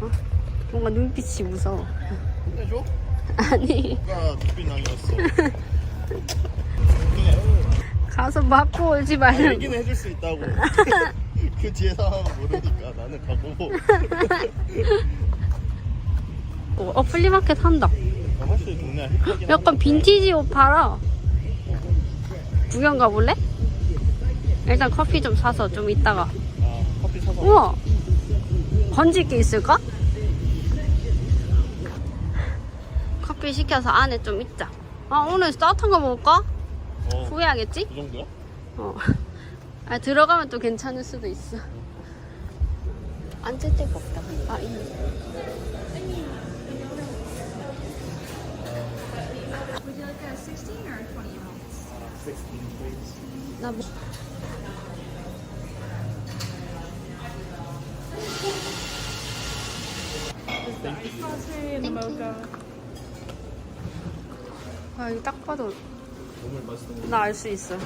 어? 뭔가 눈빛이 무서워. 혼내줘? 아니 누가 눈빛 가서 맞고 오지 아, 말라고. 얘기는 해줄 수 있다고 그 뒤에 상황은 모르니까 나는 가고 어 플리마켓. 확실히 동네가 힙하긴 약간 한데. 빈티지 옷 팔아. 구경 가볼래? 일단 커피 좀 사서 좀 이따가. 아 커피 사서 우와! 건질 게 있을까? 커피 시켜서 안에 좀 있자. 아, 오늘 따뜻한 거 먹을까? 어, 후회하겠지? 그 정도야? 어. 아, 들어가면 또 괜찮을 수도 있어. 앉을 데가 없다. 아, 있네. Would you like a 16 or 20 ounce? 나 뭐. Coffee, mocha. 아, 이거 딱 봐도 너무 맛있어 나 알 수 있어.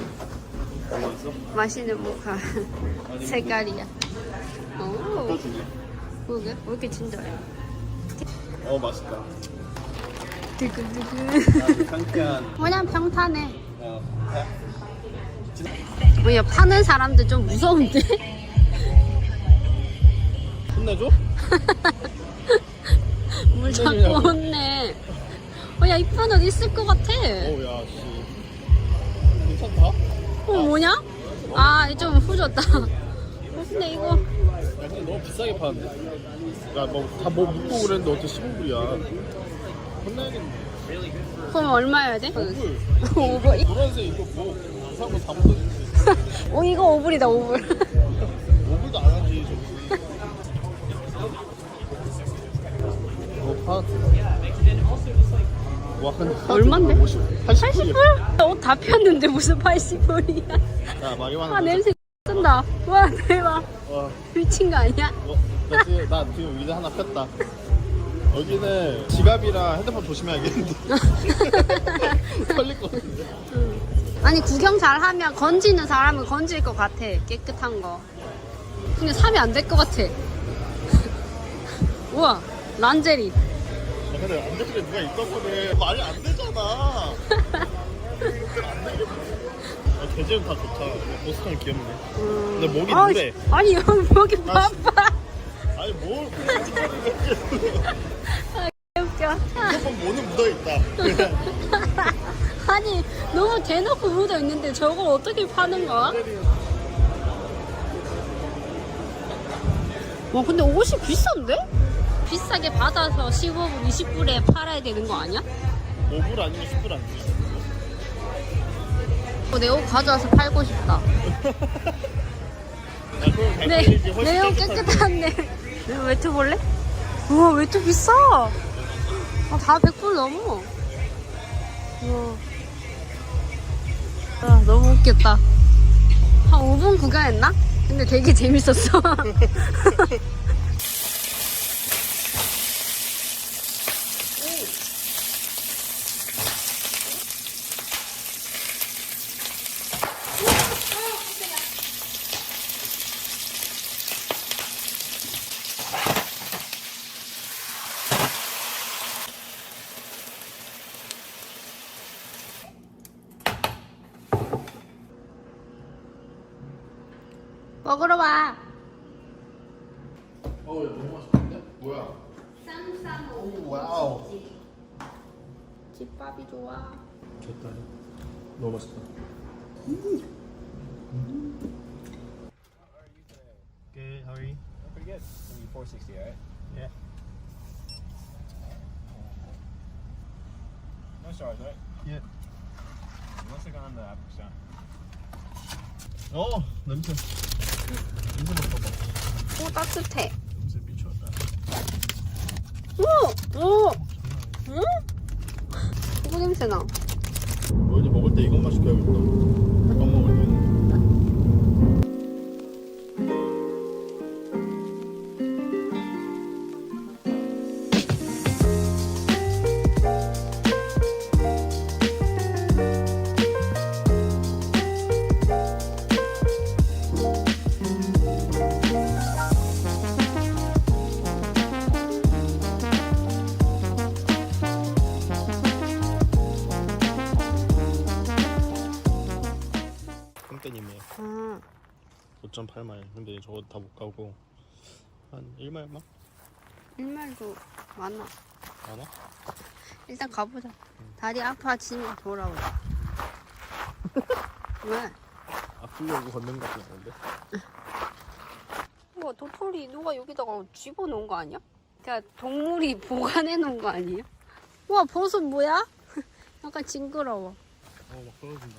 뭐가 있어? 맛있는 모카 색깔이야. 오, 바꿔줄래? 그게 왜 이렇게 친절해? 어 맛있다 두근두근. 아주 상쾌한 그냥 평탄해. 어, 뭐야 파는 사람들 좀 무서운데? 혼내줘? 물 자꾸 혼내주냐고. 혼내. 어야 이쁜 옷 있을 것 같아. 어우야 씨 괜찮다? 어 뭐냐? 아 좀 후졌다. 어, 근데 이거 야 근데 너무 비싸게 파는데? 야뭐다뭐 묻고 그랬는데 어떻게 15불이야 혼나야겠네 그럼 얼마여야 돼? 불 5불. 노란색 이거 뭐 이상한 거다 묻어있는데 어 이거 5불이다 5불. 어 파트 와 근데 얼만데? 50, 80불이야 80불? 옷 다 폈는데 무슨 80불이야? 야 말이만 아 냄새 뜬다. 와 대박. 와 미친 거 아니야? 어, 나 지금, 나 지금 의자 하나 폈다. 여기는 지갑이랑 핸드폰 조심해야겠는데. 털릴 것 같은데. 아니 구경 잘 하면 건지는 사람은 건질 것 같아 깨끗한 거 근데 사면 안 될 것 같아 우와 란제리 야, 근데 안 되길래 누가 입덕거든. 말이 안 되잖아. 안 되겠네. 아, 계절은 다 좋다. 보스턴 귀엽네. 근데 목이 아, 누래. 아니 여기 목이 아, 바빠 아니, 뭘 찍어주는 웃겨 무조건 모는 묻어있다. 아니 너무 대놓고 묻어 있는데 저걸 어떻게 파는 거야? 와 근데 옷이 비싼데? 비싸게 받아서 15불 20불에 팔아야 되는 거 아니야? 5불 아니면 10불 아니야? 어, 내옷 가져와서 팔고 싶다 야, 그럼 네, 내용 깨끗한데. 외투 볼래? 우와, 외투 비싸. 아, 다 100불 넘어. 우와. 아, 너무 웃겼다. 한 5분 구경했나? 근데 되게 재밌었어. 먹으러 와. 어우, 야, 너무 맛있는데? 뭐야? 쌈싸 오, 와우. 집밥이 좋아. 좋다. 너무 맛있다. Good, how are you? Pretty good. Maybe 460, alright? Yeah. No stars, right? Yeah. What's it on the apple shot? 어, 냄새. 냄새 맡아봐. 오, 따뜻해. 냄새 미쳤다. 오! 오! 응? 이거 냄새 나. 너희 먹을 때 이것만 시켜야겠다. 5.8마일. 근데 저거 다 못 가고 한 1마일만? 일말도 많아. 안 와? 일단 가보자. 다리 아파지면 돌아오자. 왜? 아프려고 걷는 거 같은데? 우와 도토리 누가 여기다가 집어놓은 거 아니야? 그냥 동물이 보관해 놓은 거 아니에요? 우와 버섯 뭐야? 약간 징그러워. 어, 막 떨어진다.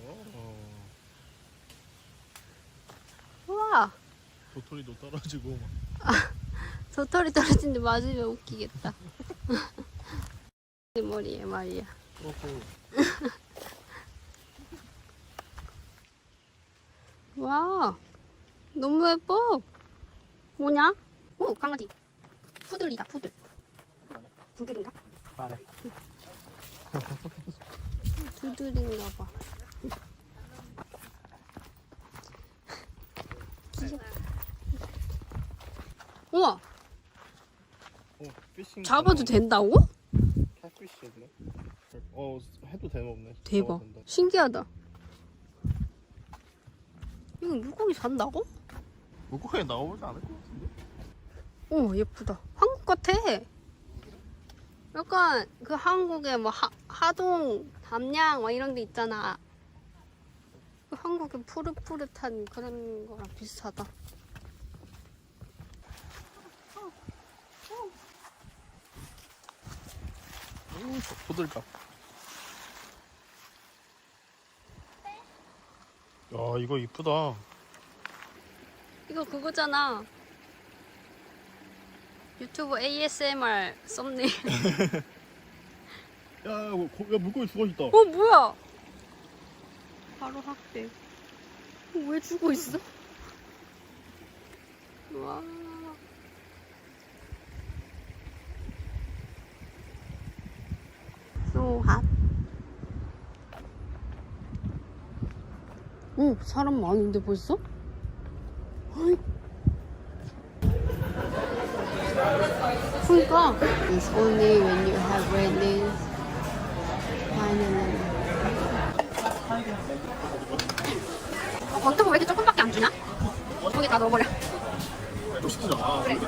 어, 어. 우 와 도토리도 떨어지고 막. 도토리 떨어진 데 맞으면 웃기겠다. 내 머리에 말이야. 어허. 와 너무 예뻐. 뭐냐? 오 강아지. 푸들이다 푸들. 푸들인가? 아, 네. 두들인가 봐. 귀여워. 우와 어, 피싱. 잡아도 된다고? catfish였네. 어, 해도 되나 없네. 대박. 신기하다. 이거 물고기 산다고? 물고기 나오지 않을 것 같은데? 오 예쁘다. 한국 같아. 약간 그 한국에 뭐 하, 하동, 담양 막 이런 데 있잖아. 그 한국의 푸릇푸릇한 그런 거랑 비슷하다. 음, 저 포들갑. 야, 이거 이쁘다. 이거 그거잖아. 유튜브 ASMR 썸네일. 야, 고, 야 물고기 죽어 있다. 어 뭐야? 바로 확대. 어, 왜 죽어 있어? 와. Hot. 오 사람 많은데 벌써? 어이. 그러니까 It's only when you have redness finally 어, 버터가 왜 이렇게 조금밖에 안 주냐? 거기 다 넣어버려 또 시키자. 그래.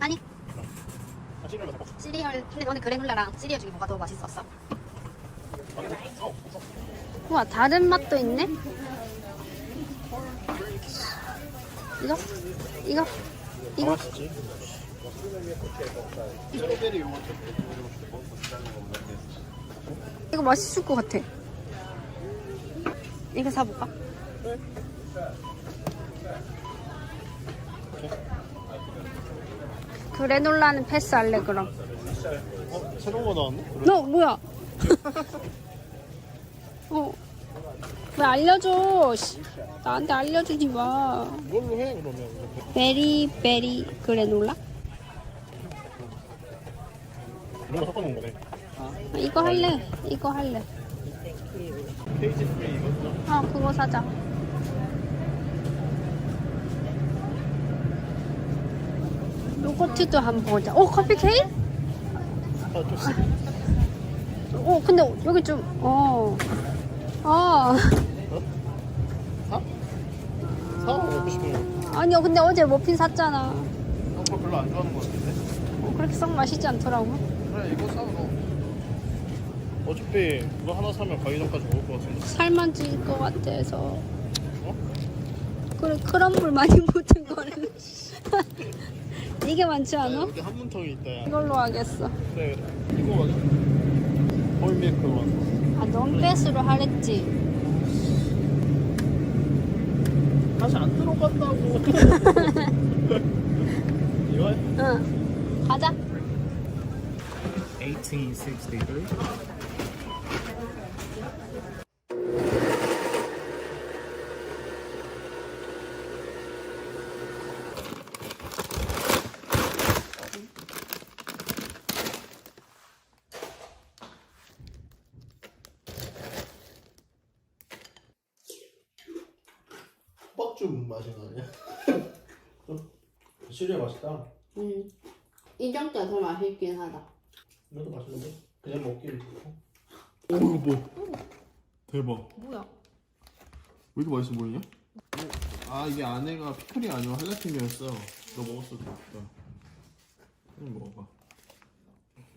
아니 시리얼 근데 너는 그래놀라랑 시리얼 중에 뭐가 더 맛있었어? 우와 다른 맛도 있네 이거? 이거? 이거? 이거 맛있을 것 같아 이거 사볼까? 그래놀라는 패스할래 그럼 어, 새로운 거 나왔네? 너 뭐야? 어. 왜 알려줘? 씨. 나한테 알려주지 마. 이걸로 해, 그러면. 베리 베리 그래놀라? 이런 거 섞어놓은 거네. 아, 이거 할래. 이거 할래. 페이지 프리 이거. 아 그거 사자. 요거트도 한번 보자. 오 커피 케이크? 오 근데 여기 좀 어. 아 사? 사? 먹고 싶은 거. 아니요 근데 어제 머핀 샀잖아. 어, 그거 별로 안 좋아하는 거 같은데? 어, 그렇게 썩 맛있지 않더라고. 그래, 이거 사, 너. 어차피 그거 하나 사면 가기 전까지 먹을 것 같은데. 살만 찔 것 같아서. 어? 그래 크럼블 많이 묻은 거는 이게 많지 않아? 여기 한 문턱이 있다, 야. 이걸로 하겠어. 그래, 그래. 이거 맞아. 홀밀크 원. 아 넌베스로 하랬지. 다시 안 들어간다고. 이거 해? 응. 가자. 1863. 떡죽 맛이 나냐? 시리아 맛있다. 음. 이정도가 더 맛있긴 하다. 이것도 맛있는데? 그냥 먹기는 좋고. 오 이거 뭐? 대박. 뭐야? 왜 이렇게 맛있어 보이냐? 아 이게 안에가 피클이 아니고 할라피뇨였어. 너 먹었어도 좋겠다. 응 먹어봐.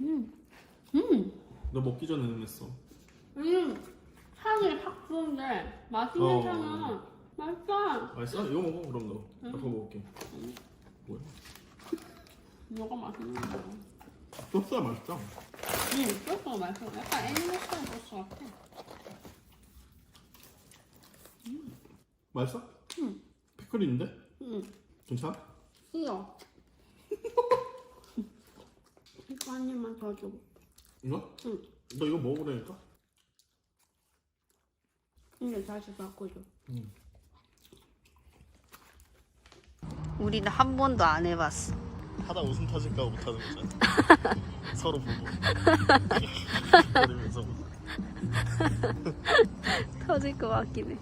음. 너 먹기 전에 는했어 음. 향이 확 좋은데 맛이 어. 괜찮아. 맛있어. 맛있어? 이거 먹어 그럼 너. 나 그거 먹을게. 뭐야? 뭐가 맛있는 거야? 소스가 맛있다. 응, 소스가 맛있어. 약간 애니메이션 소스 같아. 맛있어? 응. 피클 있는데? 응. 괜찮아? 싫어. 이거 한 입만 더 줘. 이거? 응. 너 이거 먹으라니까? 이제 다시 바꿔줘. 응. 우리는 한 번도 안 해봤어. 하다 웃음 터질까 못하는 거잖아. 서로 보고. 그러면서 터질 것 같긴 해.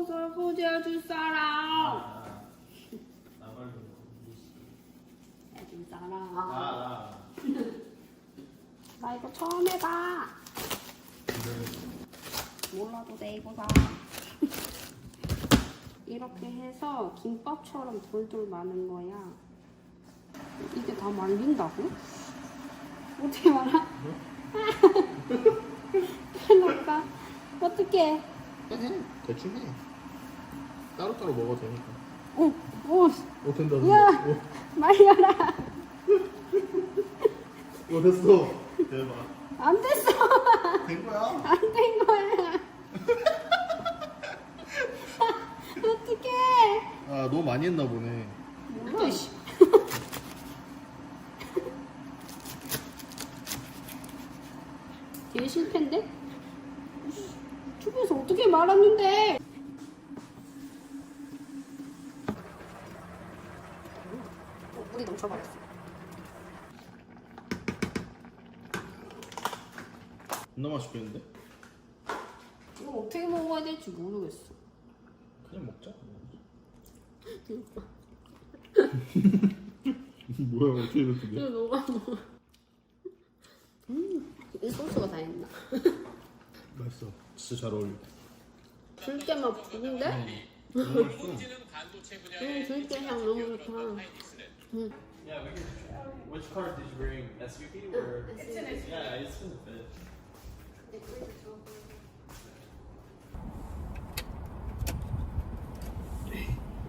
먹고 설거지 해줄 사람. 해줄 사람. 나 이거 처음 해봐. 몰라도 돼 이거다. 이렇게 해서 김밥처럼 돌돌 마는 거야. 이게 다 말린다고? 어떻게 말아? 큰일 났다. 어떡해. 대충 해. 따로따로 먹어도 되니까. 오, 오, 오 된다. 야! 된다. 말려라. 오, 오 됐어. 대박. 안 됐어. 된 거야. 안 된 거야. 어떡해. 아 너무 많이 했나 보네. 몰라, 씨. 되게 실패인데? 유튜브에서 어떻게 말았는데? 어, 물이 넘 쳐버렸어. 존나 맛있겠는데? 이거 어떻게 먹어야 될지 모르겠어. 그냥 먹자. 뭐야 어떻게 이렇게 돼? 이거 너가 먹어. 음, 이 소스가 다 했나? 맛있어. 진짜 잘 어울려. 들깨만 부는데? 너무 맛있어. 음, 들깨 향 너무 좋다. 음. Yeah, we can. Which car did you bring? SUV or? It's an SUV. Yeah, it's in the fit.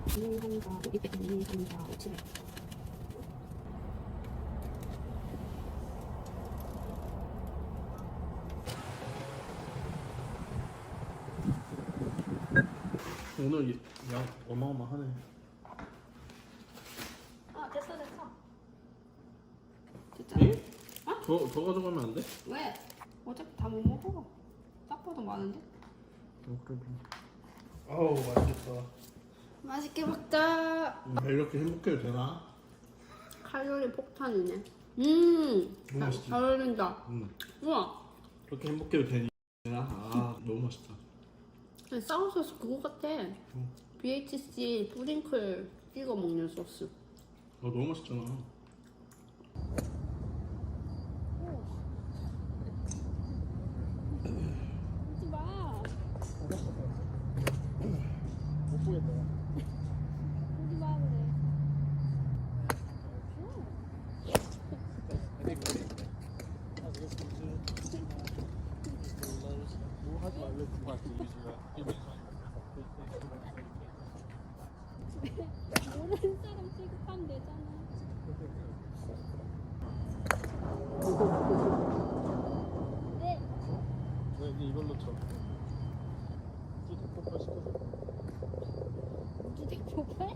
한가 이렇게 되는 한가 집에. 오늘 이- 양 어마어마하네. 아 됐어 됐어. 응? 됐잖아. 더, 더 가져가면 안 돼? 왜? 어차피 다 못 먹어. 딱 봐도 많은데? 어, 그래 그래. 아우 맛있겠다. 맛있게 먹자. 음, 이렇게 행복해도 되나? 칼로리 폭탄이네. 음. 너무 맛있지? 잘 어울린다. 응. 우와. 그렇게 행복해도 되니? 되나? 아 너무 맛있다. 사우소스 그거 같아. BHC 뿌링클 찍어 먹는 소스. 아 너무 맛있잖아. 하지 마. 못 보겠다. 하지 마 그래. 뭐 하지 말래 그거 같지 모르는 사람 취급하면 되잖아. 네. 이제 이걸로 쳐? 이제 덮밥 시켜서 무지 대포발?